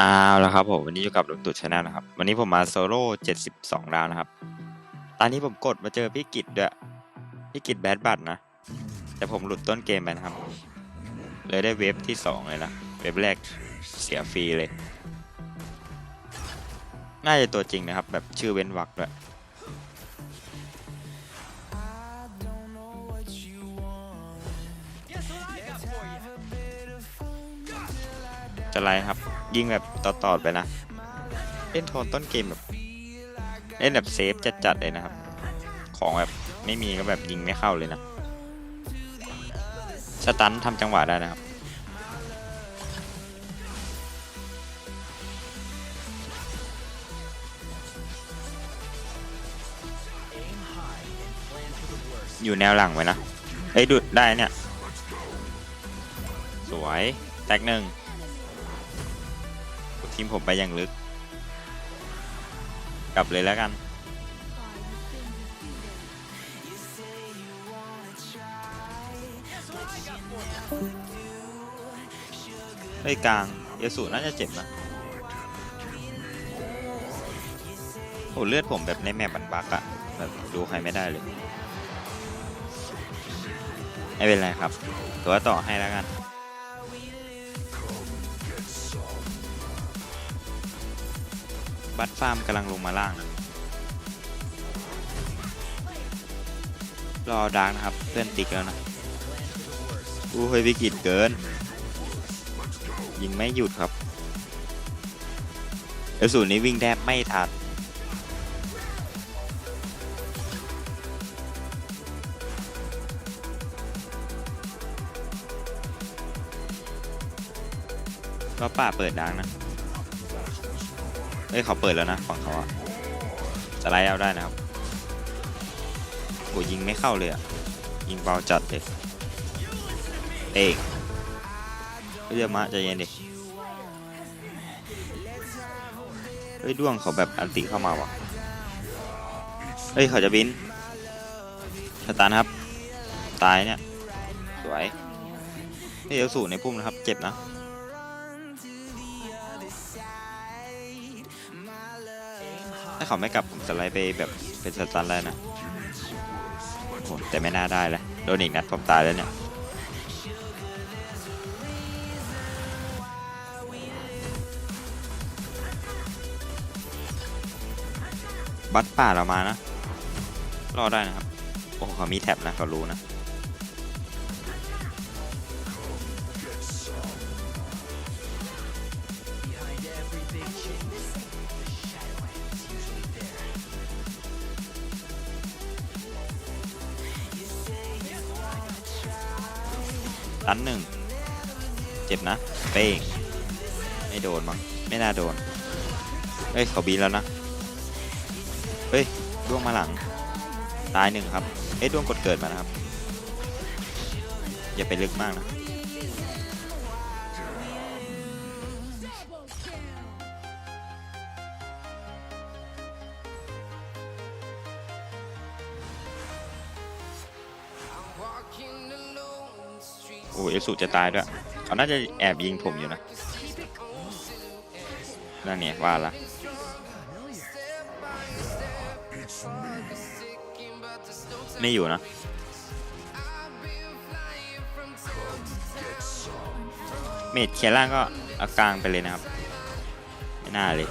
อ้าวแล้วครับผมวันนี้อยู่กับลุงตู่ชาแนลนะครับ วันนี้ผมมาโซโล่72ดาวนะครับ ตอนนี้ผมกดมาเจอพี่กิจด้วยพี่กิจแบดบัตนะ แต่ผมหลุดต้นเกมไปนะครับ เลยได้เวฟที่2เลยนะเวฟแรกเสียฟรีเลย น่าจะตัวจริงนะครับ แบบชื่อเว้นวรรคด้วยจะไรครับ ยิงแบบต่อๆไปนะ เล่นโทนต้นเกมแบบ เล่นแบบเซฟจัดๆเลยนะครับ ของแบบไม่มีก็แบบยิงไม่เข้าเลยนะสตันทำจังหวะได้นะครับอยู่แนวหลังไว้นะ เอ้ยดูดได้เนี่ย สวย แตกหนึ่ง ทีมผมไปอย่างลึก กลับเลยแล้วกันเฮ้กลางเยสูน่าจะเจ็บนะโอ้เลือดผมแบบในแมปบันบักอะแบบดูใครไม่ได้เลย ไม่เป็นไรครับ ตัวต่อให้แล้วกัน บัตฟาร์มกำลังลงมาล่าง รอดาร์กนะครับ เพื่อนติ๊กแล้วนะอู้เฮ้ยวิกฤตเกิน ยิงไม่หยุดครับเอลสูนนี้วิ่งแทบไม่ทันก็ป่าเปิดดังนะ เอ้ยเขาเปิดแล้วนะฝั่งเขาอะสไลด์เอาได้นะครับโหยิงไม่เข้าเลยอะยิงเบาจัดเลยเอกเรียกมาใจเย็นดิเฮ้ยด้วงเขาแบบอันติเข้ามาวะเฮ้ยเขาจะบินสตาร์ทครับ ตายเนี่ย สวยนี่เอลสูในพุ่มนะครับ เจ็บนะ ถ้าเขาไม่กลับผมสไลด์ไปแบบเป็นสตันแล้วนะโหแต่ไม่น่าได้แล้วโดนอีกนัดผมตายแล้วเนี่ยบัตป่าเรามานะ รอได้นะครับ โอ้เขามีแท็บนะเขารู้นะ ตันหนึ่งเจ็บนะ เป้ง ไม่โดนมั้งไม่น่าโดน เฮ้ยเขาบีแล้วนะ เฮ้ยด้วงมาหลัง ตายหนึ่งครับเอ้ยด้วงกดเกิดมานะครับ อย่าไปลึกมากนะ โอ้เอลสุจะตายด้วย เขาน่าจะแอบยิงผมอยู่นะ นั่นเนี่ยว่าละไม่อยู่นะเมดเคียร์ล่างก็เอากลางไปเลยนะครับ ไม่น่าเลย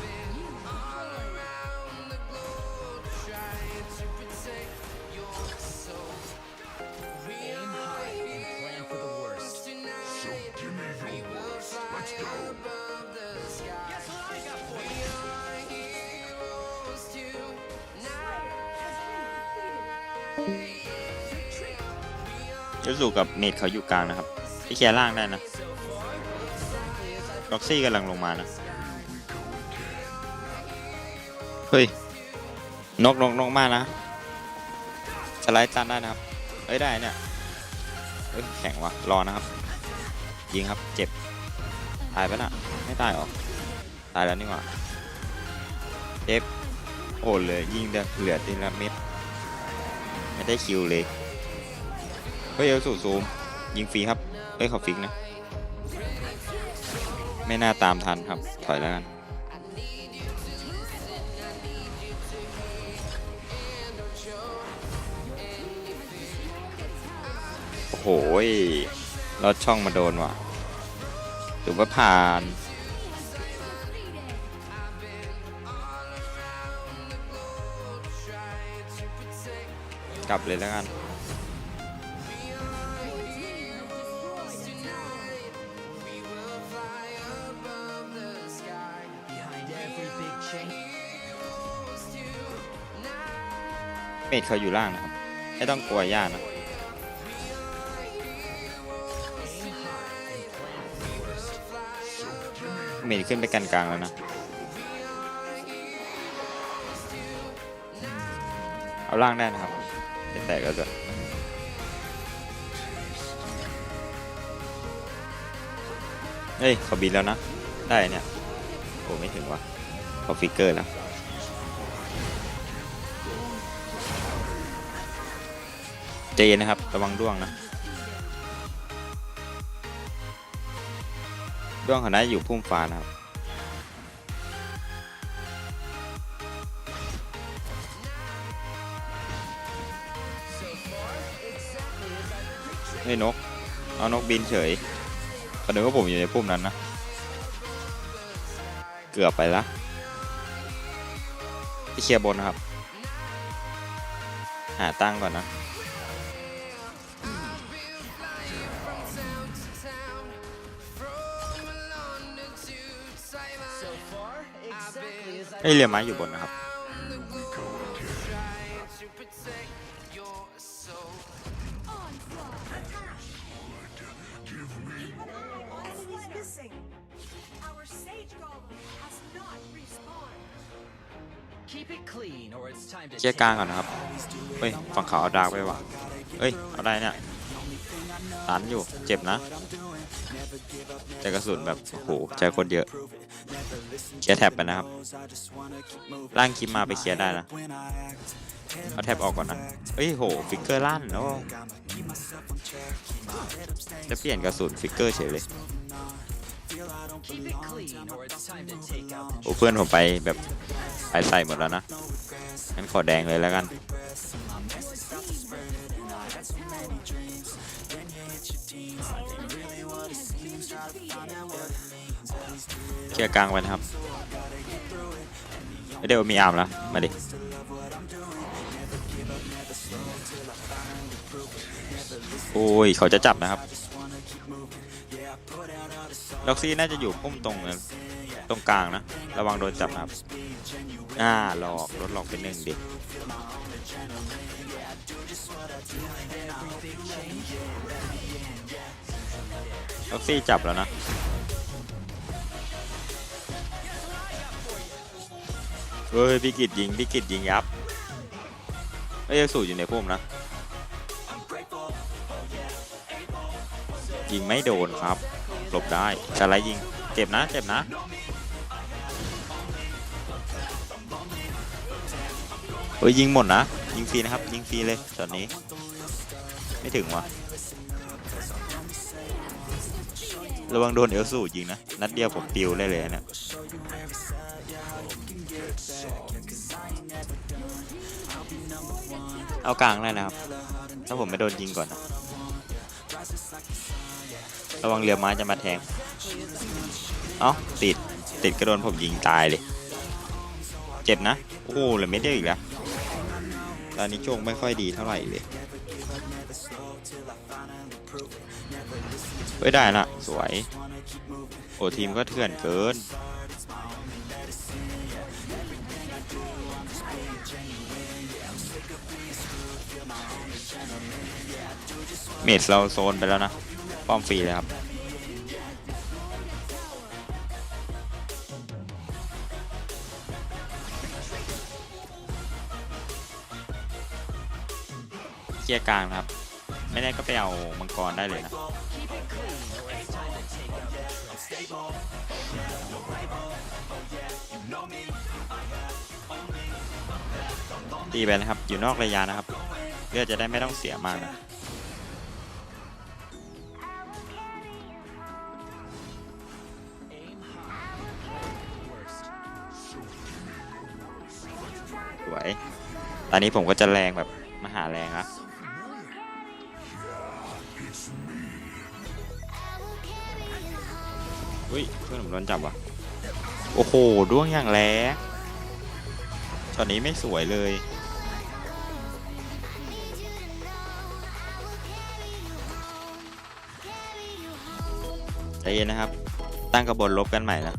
เอลสูกับเมดเขาอยู่กลางนะครับพี่เคียร์ล่างได้นะล็อกซี่กำลังลงมานะ เฮ้ย นกนกนกมากนะ สไลด์ตันได้นะครับ เอ้ยได้เนี่ย เอ้ยแข็งวะรอนะครับ ยิงครับ เจ็บ ตายปะน่ะไม่ตายหรอ ตายแล้วนี่หว่าเจ็บโอ้เหลยยิงเดือเหลือทีละเม็ด ได้คิวเลย เฮ้ยเอลสูซูมยิงฟรีครับเฮ้ยเขาฟิกนะ ไม่น่าตามทันครับ ถอยแล้วกัน โอ้โหลอดช่องมาโดนว่ะถือว่าผ่าน กลับเลยแล้วกันเมดเขาอยู่ล่างนะครับ ไม่ต้องกลัวย่านะเมดขึ้นไปกันกลางแล้วนะ เอาล่างได้นะครับ ไม่แตกก็จะเฮ้ยเขาบินแล้วนะ ได้เนี่ย โอ้ไม่ถึงว่ะเขาฟิกเกอร์แล้วใจเย็นนะครับ ระวังด้วงนะด้วงเขาน่าจะอยู่พุ่มฟ้านะครับ ฮ้ยนก เอานกบินเฉยเขานึกว่าผมอยู่ในพุ่มนั้นนะ เกือบไปละที่เคลียร์บนนะครับ หาตั้งก่อนนะเอ้ยเรียม้าอยู่บนนะครับ เคลียร์กลางก่อนนะครับ เฮ้ย ฝั่งขาวเอาดาร์กไปว่ะเฮ้ย เอาได้เนี่ยตันอยู่ เจ็บนะ แต่กระสุนแบบ โอ้โหใจคนเยอะ เคลียร์แท็บไปนะครับ ล่างคิมมาไปเคลียร์ได้นะ เอาแท็บออกก่อนนะ เฮ้ย โห ฟิกเกอร์ลั่นแล้วจะเปลี่ยนกระสุนฟิกเกอร์เฉยเลย โอ้เพื่อนผมไปแบบไปใส่หมดแล้วนะงั้นขอแดงเลยแล้วกันเคลียร์กลางไปนะครับไม่ได้ว่ามีอาร์มแล้วมาดิโอ้ยเขาจะจับนะครับ ล็อกซี่น่าจะอยู่พุ่มตรงตรงกลางนะ ระวังโดนจับครับอ่าหลอกรถหลอกเป็นหนึ่งดิล็อกซี่จับแล้วนะเฮ้ยพี่กิดยิงพี่กิดยิงยับเอ้ยยังสูอยู่ในพุ่มนะ ยิงไม่โดนครับ หลบได้สไลด์ยิง เจ็บนะ เจ็บนะเฮ้ยยิงหมดนะ ยิงฟรีนะครับ ยิงฟรีเลยตอนนี้ ไม่ถึงว่ะ ระวังโดนเอลสูยิงนะ นัดเดียวผมปิวได้เลยเนี่ยเอากลางได้นะครับ ถ้าผมไม่โดนยิงก่อนนะ ระวังเรือม้าจะมาแทง เอ้าติด ติดกระโดนผมยิงตายเลย เจ็บนะ โอ้โหเหลือเม็ดเดียวอีกแล้ว ตอนนี้โชคไม่ค่อยดีเท่าไหร่เลยเฮ้ยได้ละสวย โอ้ทีมก็เถื่อนเกิน เมดเราโซนไปแล้วนะ ป้อมฟรีเลยครับเคลียร์กลางนะครับ ไม่ได้ก็ไปเอามังกรได้เลยนะตีไปนะครับ อยู่นอกระยะนะครับ เลือดจะได้ไม่ต้องเสียมากนะ ตอนนี้ผมก็จะแรงแบบมหาแรงละอุ้ยเพื่อนผมโดนจับว่ะ โอ้โหด้วงอย่างแรงช็อตนี้ไม่สวยเลยใจเย็นนะครับ ตั้งกระบวนลบกันใหม่นะ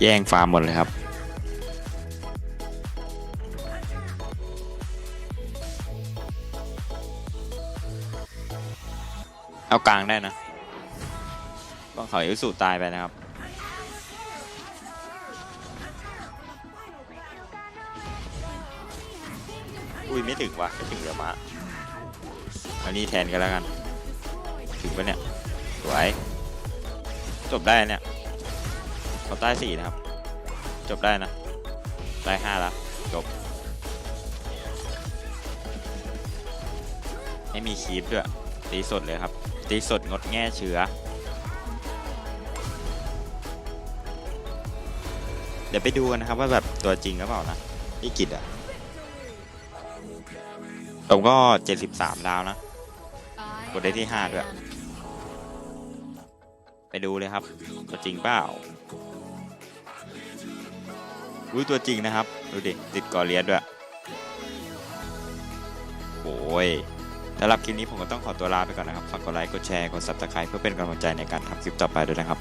แย่งฟาร์มหมดเลยครับ เอากลางได้นะต้องเขาอิสุตายไปนะครับอุ้ยไม่ถึงว่ะไม่ถึงเดี๋ยวมาอันนี้แทนกันแล้วกัน ถึงปะเนี่ย สวย จบได้เนี่ย เขาใต้สี่นะครับ จบได้นะ ได้ห้าแล้ว จบ ไม่มีคีปด้วย ตีสดเลยครับ ตีสดงดแง่เชื้อ เดี๋ยวไปดูกันนะครับว่าแบบตัวจริงหรือเปล่านะพี่กิจอะผมก็ 73 ดาวนะ กดได้ที่ 5 ด้วย ไปดูเลยครับ ตัวจริงเปล่า อุ้ยตัวจริงนะครับ ดูดิ ติดกอเลียสด้วยโอ้ยสำหรับคลิปนี้ผมก็ต้องขอตัวลาไปก่อนนะครับ ฝากกดไลค์ กดแชร์ กด subscribe เพื่อเป็นกำลังใจในการทำคลิปต่อไปด้วยนะครับ